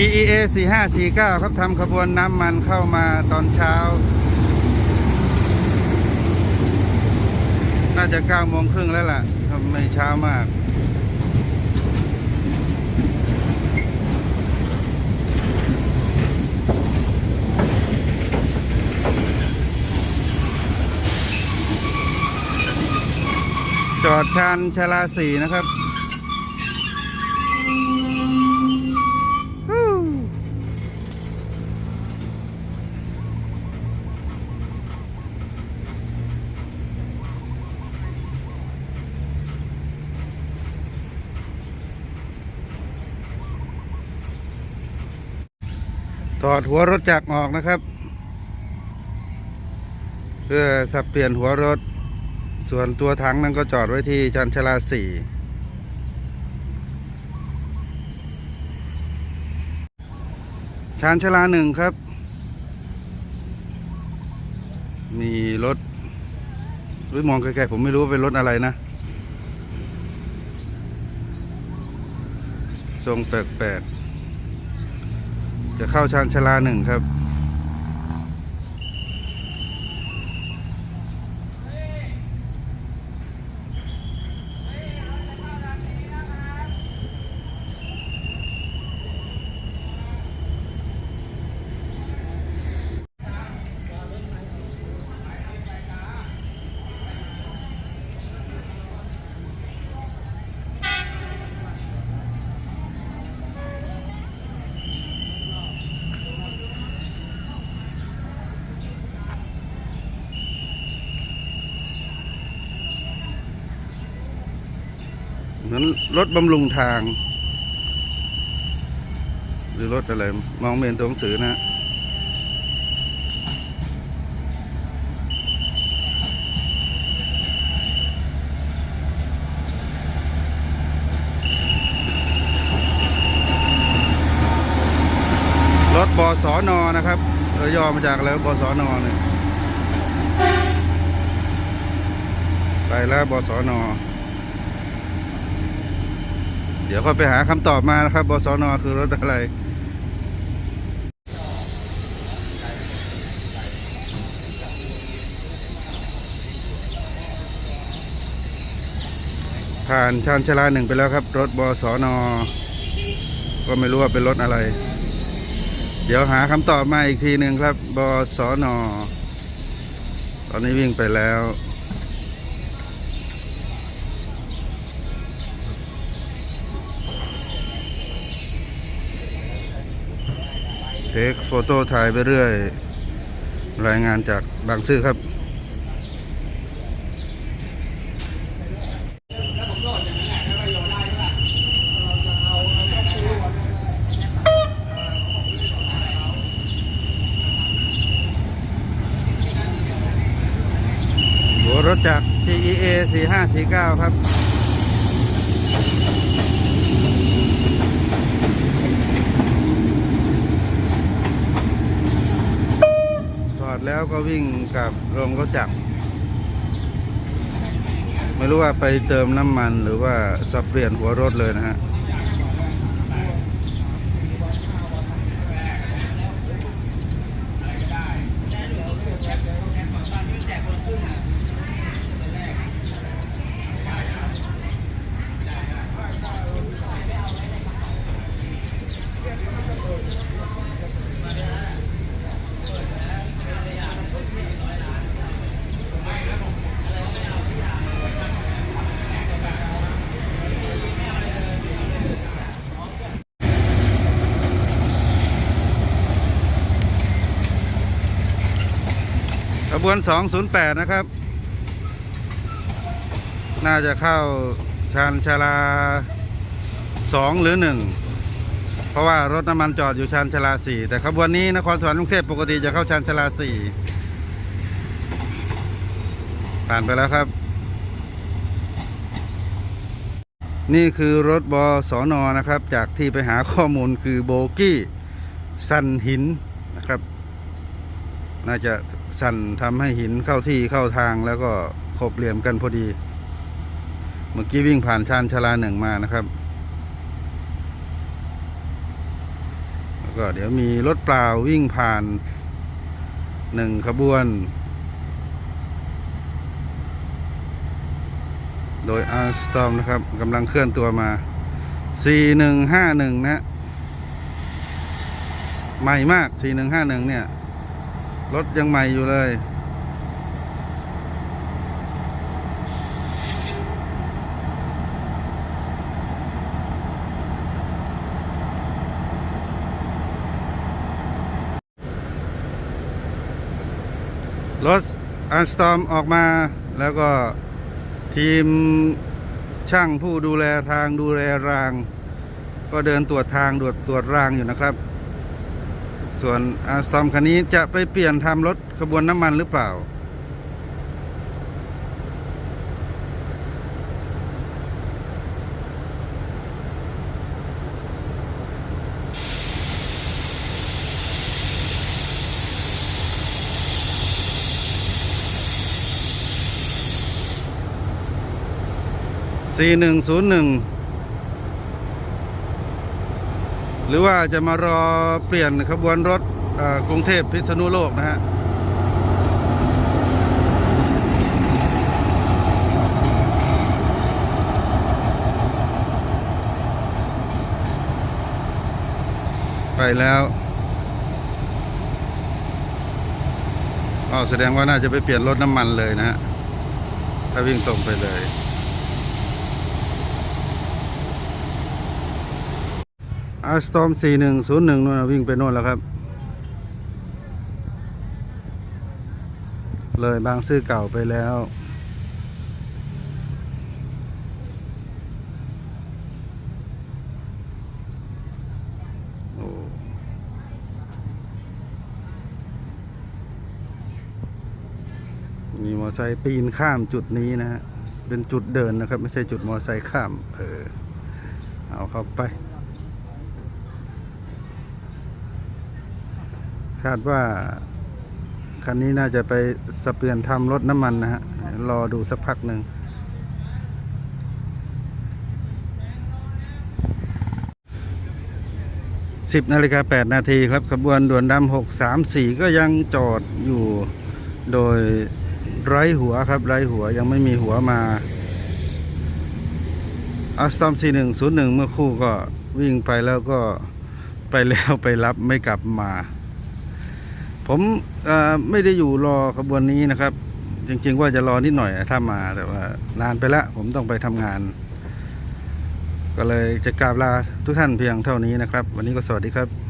DEA 4549 ครับทำขบวนน้ำมันเข้ามาตอนเช้า น่าจะ9โมงครึ่งแล้วล่ะทำไม่เช้ามากจอดชานชลาสีนะครับ อดหัวรถจักรออกนะครับ เพื่อสับเปลี่ยนหัวรถ ส่วนตัวถังนั้นก็จอดไว้ที่ชันชลาสี่ชานชลาหนึ่งครับ มีรถหรือมองไกลๆผมไม่รู้ว่าเป็นรถอะไรนะ ทรงแปลกๆ จะเข้าชานชาลาหนึ่งครับ เหมือนรถบำรุงทาง หรือรถอะไร มองไม่เห็นตัวหนังสือนะรถบสอนอนะครับเออย่อมาจากอะไรวะบสอนอเนี่ยไปแล้วบสอนอ เดี๋ยวค่อยไปหาคำตอบมานะครับบสนคือรถอะไรผ่านชานชาลาหนึ่งไปแล้วครับ รถบสนก็ไม่รู้ว่าเป็นรถอะไร เดี๋ยวหาคำตอบมาอีกทีหนึ่งครับบสนตอนนี้วิ่งไปแล้ว เทคโฟโต้ถ่ายไปเรื่อย รายงานจากบางซื่อครับ หัวรถจาก TEA 4549 ครับ ดแล้วก็วิ่งกลับโรงรถจักรไม่รู้ว่าไปเติมน้ำมันหรือว่าสับเปลี่ยนหัวรถเลยนะฮะ ขบวน 208 นะครับ น่าจะเข้าชานชาลา 2 หรือ 1 เพราะว่ารถน้ำมันจอดอยู่ชานชาลา 4 แต่ขบวนนี้นครสวรรค์กรุงเทพปกติจะเข้าชานชาลา 4 ผ่านไปแล้วครับ นี่คือรถบสอนอนะครับ จากที่ไปหาข้อมูลคือโบกี้ สันหินนะครับ น่าจะ สั่นทำให้หินเข้าที่เข้าทางแล้วก็ขบเหลี่ยมกันพอดี เมื่อกี้วิ่งผ่านชานชลาหนึ่งมานะครับ แล้วก็เดี๋ยวมีรถเปล่าวิ่งผ่านหนึ่งขบวน โดยอาร์สตอมนะครับกำลังเคลื่อนตัวมา 4151 นะ ใหม่มาก 4151 เนี่ย รถยังใหม่อยู่เลยรถอันสตอมออกมาแล้วก็ทีมช่างผู้ดูแลทางดูแลราง ก็เดินตรวจทางตรวจตรวจรางอยู่นะครับ ส่วนอันสตอมคันนี้จะไปเปลี่ยนทำรถขบวนน้ำมันหรือเปล่า 4101 หรือว่าจะมารอเปลี่ยนขบวนรถกรุงเทพพิษณุโลกนะฮะไปแล้วอ๋อแสดงว่าน่าจะไปเปลี่ยนรถน้ำมันเลยนะฮะถ้าวิ่งตรงไปเลย อาร์สตอม4101นู่งนนวิ่งไปโน่นแล้วครับ เลยบางซื่อเก่าไปแล้วโอ้มีมอไซค์ปีนข้ามจุดนี้นะฮะ เป็นจุดเดินนะครับ ไม่ใช่จุดมอไซค์ข้าม เออ เอาเข้าไป คา ดว่า คันนี้น่าจะไปสเปลี่ยนทำรถน้ำมันนะฮะ รอดูสักพักหนึ่งสิบนาฬิกาแปดนาทีครับขบวนด่วนดำหกสามสี่ก็ยังจอดอยู่โดยไร้หัวครับไร้หัวยังไม่มีหัวมาอัสตอมสี่หนึ่งศูนย์หนึ่งเมื่อคู่ก็วิ่งไปแล้วก็ไปแล้วไปรับไม่กลับมา ผมไม่ได้อยู่รอขบวนนี้นะครับ จริงๆว่าจะรอนิดหน่อยถ้ามาแต่ว่านานไปแล้วผมต้องไปทำงาน ก็เลยจะกราบลาทุกท่านเพียงเท่านี้นะครับ วันนี้ก็สวัสดีครับ